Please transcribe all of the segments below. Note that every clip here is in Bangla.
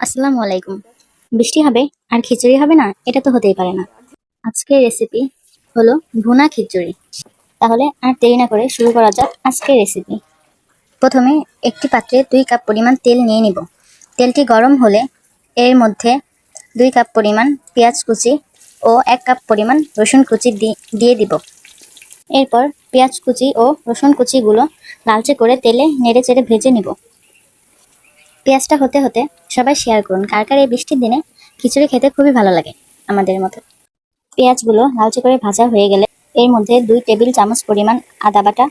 আসসালামু আলাইকুম। বৃষ্টি হবে, আর খিচুড়ি হবে না, এটা তো হতেই পারে না। আজকের রেসিপি হলো ভুনা খিচুড়ি। তাহলে আর দেরি না করে শুরু করা যাক আজকের রেসিপি প্রথমে একটি পাত্রে দুই কাপ পরিমাণ তেল নিয়ে নিব। তেলটি গরম হলে এর মধ্যে দুই কাপ পরিমাণ পেঁয়াজ কুচি ও এক কাপ পরিমাণ রসুন কুচি দিয়ে দিব। এরপর পেঁয়াজ কুচি ও রসুন কুচিগুলো লালচে করে তেলে নেড়ে চেড়ে ভেজে নিব। পেঁয়াজটা হতে হতে সবাই শেয়ার করুন, কার কার এই বৃষ্টির দিনে খিচুড়ি খেতে খুবই ভালো লাগে আমাদের মতো। পেঁয়াজগুলো লালচে করে ভাজা হয়ে গেলে এর মধ্যে দুই টেবিল চামচ পরিমাণ আদা বাটা,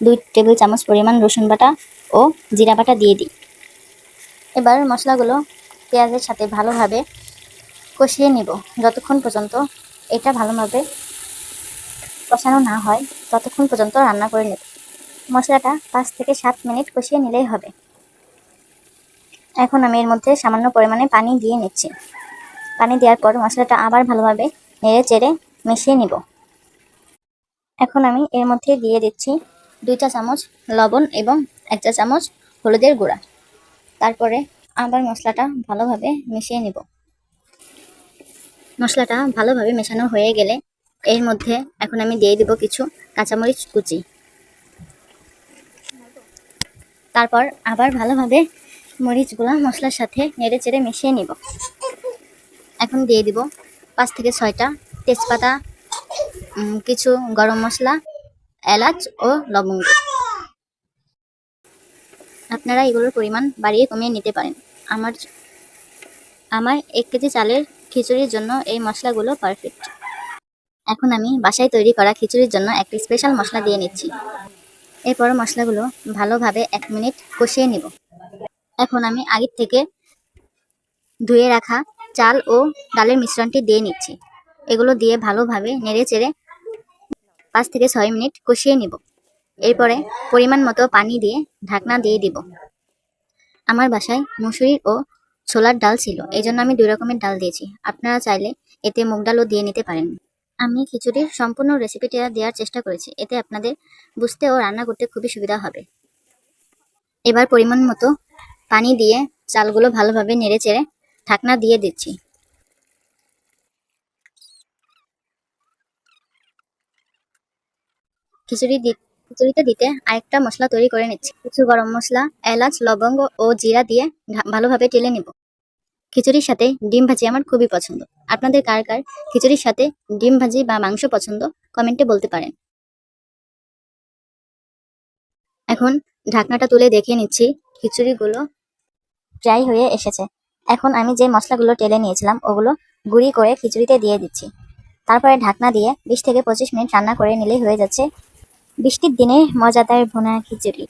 দুই টেবিল চামচ পরিমাণ রসুন বাটা ও জিরা বাটা দিয়ে দিই। এবার মশলাগুলো পেঁয়াজের সাথে ভালোভাবে কষিয়ে নিব। যতক্ষণ পর্যন্ত এটা ভালোভাবে কষানো না হয়, ততক্ষণ পর্যন্ত রান্না করে নেব। মশলাটা পাঁচ থেকে সাত মিনিট কষিয়ে নিলেই হবে। এখন আমি এর মধ্যে সামান্য পরিমাণে পানি দিয়ে নিচ্ছি। পানি দেওয়ার পর মশলাটা আবার ভালোভাবে নেড়ে চেড়ে মিশিয়ে নিব। এখন আমি এর মধ্যে দিয়ে দিচ্ছি দুই চা চামচ লবণ এবং এক চা চামচ হলুদের গুঁড়া। তারপরে আবার মশলাটা ভালোভাবে মিশিয়ে নিব। মশলাটা ভালোভাবে মেশানো হয়ে গেলে এর মধ্যে এখন আমি দিয়ে দিব কিছু কাঁচামরিচ কুচি। তারপর আবার ভালোভাবে মরিচগুলো মশলার সাথে নেড়ে চেড়ে মিশিয়ে নিব। এখন দিয়ে দিব পাঁচ থেকে ছয়টা তেজপাতা কিছু গরম মশলা, এলাচ ও লবঙ্গ। আপনারা এগুলোর পরিমাণ বাড়িয়ে কমিয়ে নিতে পারেন। আমার আমার এক কেজি চালের খিচুড়ির জন্য এই মশলাগুলো পারফেক্ট এখন আমি বাসায় তৈরি করা খিচুড়ির জন্য একটি স্পেশাল মশলা দিয়ে নিচ্ছি। এরপর মশলাগুলো ভালোভাবে এক মিনিট কষিয়ে নিব। এখন আমি আগের থেকে ধুয়ে রাখা চাল ও ডালের মিশ্রণটি দিয়ে নিচ্ছি। এগুলো দিয়ে ভালোভাবে নেড়ে চেড়ে পাঁচ থেকে ছয় মিনিট কষিয়ে নিব। এরপরে পরিমাণ মতো পানি দিয়ে ঢাকনা দিয়ে দিব। আমার বাসায় মুসুরির ও ছোলার ডাল ছিল এই জন্য আমি দুই রকমের ডাল দিয়েছি। আপনারা চাইলে এতে মুগ ডালও দিয়ে নিতে পারেন। আমি খিচুড়ির সম্পূর্ণ রেসিপিটা দেওয়ার চেষ্টা করেছি, এতে আপনাদের বুঝতে ও রান্না করতে খুবই সুবিধা হবে। এবার পরিমাণ মতো পানি দিয়ে চালগুলো ভালোভাবে নেড়ে চেড়ে ঢাকনা দিয়ে দিচ্ছি। খিচুড়ি খিচুড়িতে দিতে আরেকটা মশলা তৈরি করে নিচ্ছি। কিছু গরম মশলা, এলাচ, লবঙ্গ ও জিরা দিয়ে ভালোভাবে টেলে নেব। খিচুড়ির সাথে ডিম ভাজি আমার খুবই পছন্দ। আপনাদের কার কার খিচুড়ির সাথে ডিম ভাজি বা মাংস পছন্দ কমেন্টে বলতে পারেন। এখন ঢাকনাটা তুলে দেখিয়ে নিচ্ছি খিচুড়িগুলো প্রায় হয়ে এসেছে। এখন আমি যে মশলাগুলো টেলে নিয়েছিলাম, ওগুলো গুঁড়ি করে খিচুড়িতে দিয়ে দিচ্ছি। তারপরে ঢাকনা দিয়ে বিশ থেকে পঁচিশ মিনিট রান্না করে নিলেই হয়ে যাচ্ছে। বৃষ্টির দিনে মজাদার ভুনা খিচুড়ি।